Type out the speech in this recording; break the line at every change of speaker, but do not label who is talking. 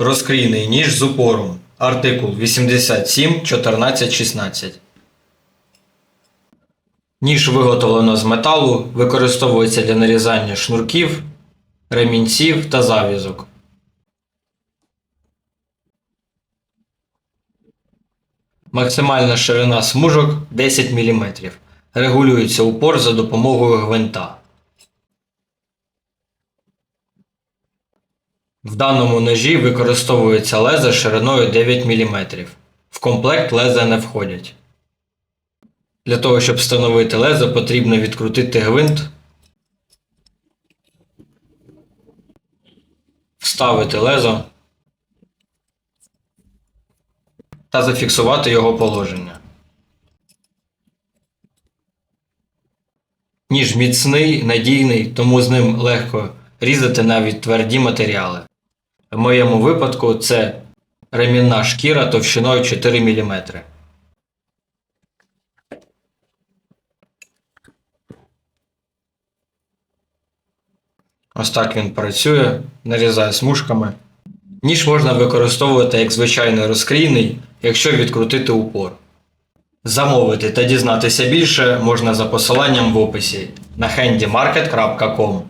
Розкрійний ніж з упором. Артикул 87 14 16. Ніж виготовлено з металу, використовується для нарізання шнурків, ремінців та зав'язок. Максимальна ширина смужок 10 мм. Регулюється упор за допомогою гвинта. В даному ножі використовується леза шириною 9 мм. В комплект леза не входять. Для того, щоб встановити лезо, потрібно відкрутити гвинт, вставити лезо та зафіксувати його положення. Ніж міцний, надійний, тому з ним легко різати навіть тверді матеріали. В моєму випадку це ремінна шкіра товщиною 4 мм. Ось так він працює, нарізає смужками. Ніж можна використовувати як звичайний розкрійний, якщо відкрутити упор. Замовити та дізнатися більше можна за посиланням в описі на handymarket.com.